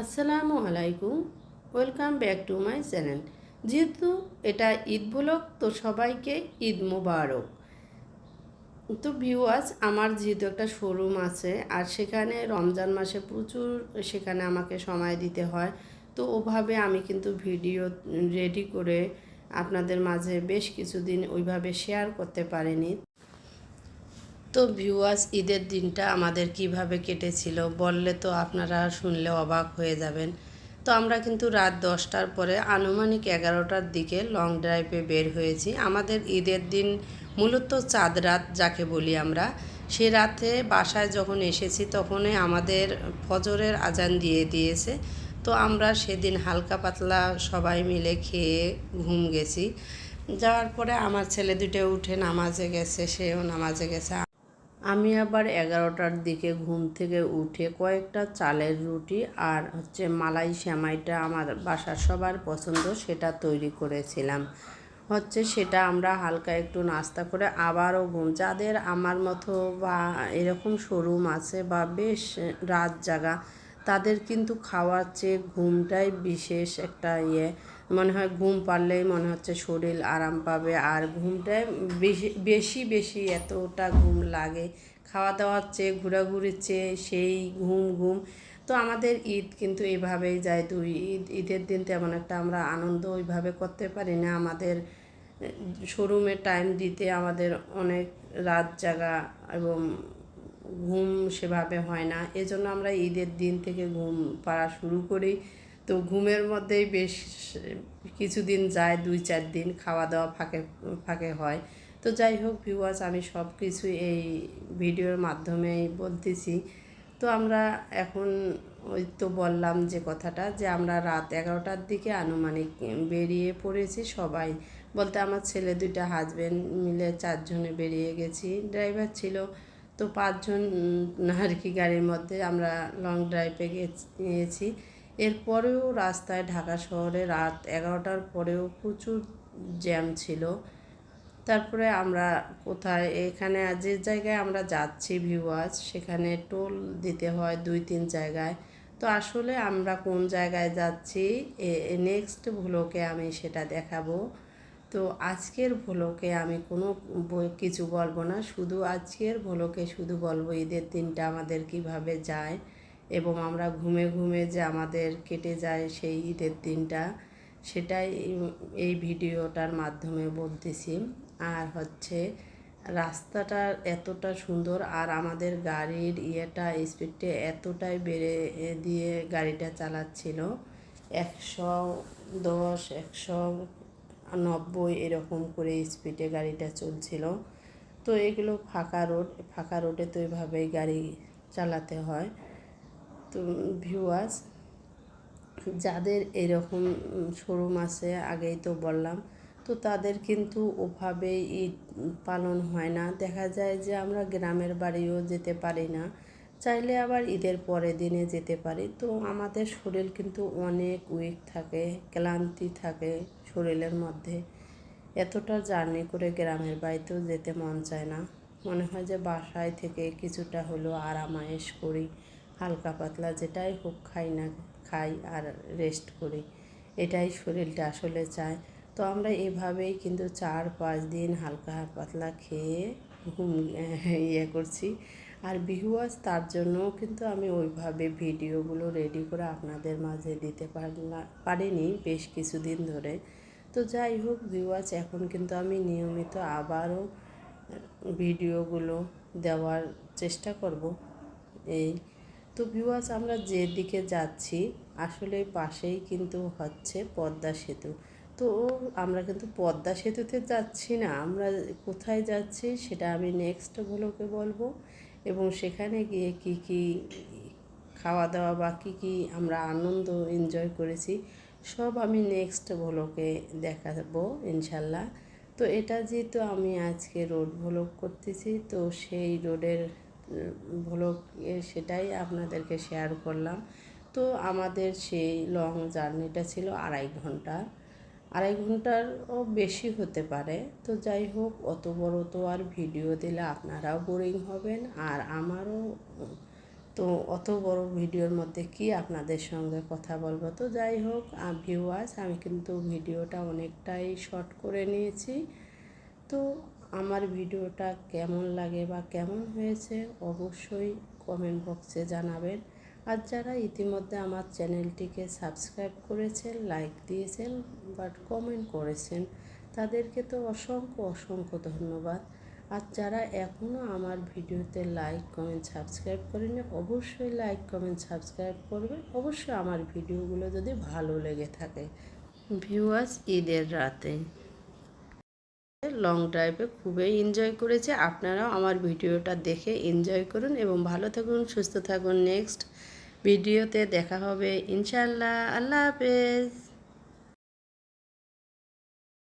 আসসালামু আলাইকুম, welcome back to my channel. যেহেতু এটা ঈদ ব্লগ, তো সবাইকে ঈদ মোবারক। তো ভিউয়ার্স আমার যেহেতু একটা শোরুম আছে, আর সেখানে রমজান মাসে প্রচুর সেখানে আমাকে সময় দিতে হয়, তো ওভাবে আমি কিন্তু ভিডিও রেডি করে আপনাদের মাঝে বেশ কিছুদিন ওইভাবে শেয়ার করতে পারিনি। তো ভিউয়ার্স ঈদের দিনটা আমাদের কীভাবে কেটেছিল বললে তো আপনারা শুনলে অবাক হয়ে যাবেন। তো আমরা কিন্তু রাত দশটার পরে আনুমানিক এগারোটার দিকে লং ড্রাইভে বের হয়েছি। আমাদের ঈদের দিন মূলত চাঁদ রাত যাকে বলি আমরা। সে রাতে বাসায় যখন এসেছি তখনই আমাদের ফজরের আজান দিয়ে দিয়েছে। তো আমরা সেদিন হালকা পাতলা সবাই মিলে খেয়ে ঘুম গেছি। যাওয়ার পরে আমার ছেলে দুটো উঠে নামাজে গেছে, সেও নামাজে গেছে। আমি আবার এগারোটার দিকে ঘুম থেকে উঠে কয়েকটা চালের রুটি আর হচ্ছে মালাই শ্যামাইটা আমার বাসার সবার পছন্দ, সেটা তৈরি করেছিলাম। হচ্ছে সেটা আমরা হালকা একটু নাস্তা করে আবারও ঘুম। যাদের আমার মতো বা এরকম শোরুম আছে বা বেশ রাত জাগা তাদের কিন্তু খাওয়ার চেয়ে ঘুমটাই বিশেষ একটা ইয়ে। মনে হয় ঘুম পারলেই মনে হচ্ছে শরীর আরাম পাবে। আর ঘুমটাই বেশি বেশি বেশি এতটা ঘুম লাগে। খাওয়া দাওয়ার চেয়ে, ঘোরাঘুরির চেয়ে সেই ঘুম ঘুম। তো আমাদের ঈদ কিন্তু এভাবেই যায়। দুই ঈদ, ঈদের দিন তেমন একটা আমরা আনন্দ ওইভাবে করতে পারি না। আমাদের শোরুমে টাইম দিতে আমাদের অনেক রাত জাগা এবং ঘুম সেভাবে হয় না। এজন্য আমরা ঈদের দিন থেকে ঘুম পাড়া শুরু করি। তো ঘুমের মধ্যেই বেশ কিছুদিন যায়, দুই চার দিন খাওয়া দাওয়া ফাঁকে ফাঁকে হয়। তো যাই হোক ভিউয়ার্স আমি সব কিছু এই ভিডিওর মাধ্যমেই বলতেছি। তো আমরা এখন ওই তো বললাম যে কথাটা যে আমরা রাত এগারোটার দিকে আনুমানিক বেরিয়ে পড়েছি সবাই। বলতে আমার ছেলে দুইটা হাজব্যান্ড মিলে চারজনে বেরিয়ে গেছি। ড্রাইভার ছিল তো পাঁচজন আর কি গাড়ির মধ্যে আমরা লং ড্রাইভে গিয়েছি এরপরেও রাস্তায় ঢাকা শহরে রাত এগারোটার পরেও প্রচুর জ্যাম ছিল। তারপরে আমরা কোথায়, এখানে যে জায়গায় আমরা যাচ্ছি ভিউয়ার্স সেখানে টোল দিতে হয় দুই তিন জায়গায়। তো আসলে আমরা কোন জায়গায় যাচ্ছি নেক্সট ভ্লোকে আমি সেটা দেখাবো। তো আজকের ভ্লোকে আমি কোনো কিছু বলব না। শুধু আজকের ভ্লোকে শুধু বলব ঈদের দিনটা আমাদের কীভাবে যায় এবং আমরা ঘুমে ঘুমে যে আমাদের কেটে যায় সেই ঈদের দিনটা, সেটাই এই ভিডিওটার মাধ্যমে বলতেছি। আর হচ্ছে রাস্তাটা এতটা সুন্দর আর আমাদের গাড়ির ইয়েটা স্পিডটা এতটাই বেড়ে দিয়ে গাড়িটা চালাচ্ছিল। একশো দশ, একশো নব্বই এরকম করে স্পিডে গাড়িটা চলছিল। তো এগুলো ফাঁকা রোড ফাঁকা রোডে তো এভাবেই গাড়ি চালাতে হয়। তো ভিউয়ার্স যাদের এরকম শোরুম আছে, আগেই তো বললাম, তো তাদের কিন্তু ওভাবে ঈদ পালন হয় না। দেখা যায় যে আমরা গ্রামের বাড়িও যেতে পারি না। চাইলে আবার ঈদের পরের দিনে যেতে পারি। তো আমাদের শরীর কিন্তু অনেক উইক থাকে, ক্লান্তি থাকে শরীরের মধ্যে। এতটা জার্নি করে গ্রামের বাড়িতেও যেতে মন চায় না। মনে হয় যে বাসায় থেকে কিছুটা হলেও আরামায়েশ করি, হালকা পাতলা যেটাই হোক খাই না, খাই আর রেস্ট করি। এটাই শরীরটা আসলে চায়। তো আমরা এভাবেই কিন্তু চার পাঁচ দিন হালকা পাতলা খেয়ে ঘুম ইয়ে করছি। আর বিহুয়াস তার জন্যও কিন্তু আমি ওইভাবে ভিডিওগুলো রেডি করে আপনাদের মাঝে দিতে পারিনি বেশ কিছুদিন ধরে। তো যাই হোক ভিউয়ার্স এখন কিন্তু আমি নিয়মিত আবারও ভিডিওগুলো দেওয়ার চেষ্টা করব। এই, তো ভিউয়ার্স আমরা যে দিকে যাচ্ছি, আসলে পাশেই কিন্তু হচ্ছে পদ্মা সেতু। তো আমরা কিন্তু পদ্মা সেতুতে যাচ্ছি না, আমরা কোথায় যাচ্ছি সেটা আমি নেক্সট গুলোকে বলব। এবং সেখানে গিয়ে কি কি খাওয়া দাওয়া বা কী কী আমরা আনন্দ এনজয় করেছি, সব আমি নেক্সট ভ্লগে দেখাবো ইনশাল্লাহ। তো এটা যেহেতু আমি আজকে রোড ভ্লগ করতেছি, তো সেই রোডের ভ্লগ সেটাই আপনাদেরকে শেয়ার করলাম। তো আমাদের সেই লং জার্নিটা ছিল আড়াই ঘণ্টা। আড়াই ঘন্টারও বেশি হতে পারে। তো যাই হোক, অত বড় তো আর ভিডিও দিলে আপনারাও বোরিং হবেন। আর আমারও, তো অত বড় ভিডিওর মধ্যে কি আপনাদের সঙ্গে কথা বলব? তো যাই হোক ভিউয়ার্স আমি কিন্তু ভিডিওটা অনেকটাই শর্ট করে নিয়েছি। তো আমার ভিডিওটা কেমন লাগে বা কেমন হয়েছে, অবশ্যই কমেন্ট বক্সে জানাবেন। আর যারা ইতিমধ্যে আমার চ্যানেলটিকে সাবস্ক্রাইব করেছেন, লাইক দিয়েছেন, বাট কমেন্ট করেছেন, তাদেরকে তো অসংখ্য অসংখ্য ধন্যবাদ। আর যারা এখনও আমার ভিডিওতে লাইক, কমেন্ট, সাবস্ক্রাইব করেনি অবশ্যই লাইক, কমেন্ট, সাবস্ক্রাইব করবে অবশ্যই আমার ভিডিওগুলো যদি ভালো লেগে থাকে। ভিউয়ার্স, ঈদের রাতে লং ড্রাইভে খুবই এনজয় করেছে। আপনারাও আমার ভিডিওটা দেখে এনজয় করুন এবং ভালো থাকুন, সুস্থ থাকুন। নেক্সট ভিডিওতে দেখা হবে। ইনশাল্লাহ আল্লাহ হাফেজ।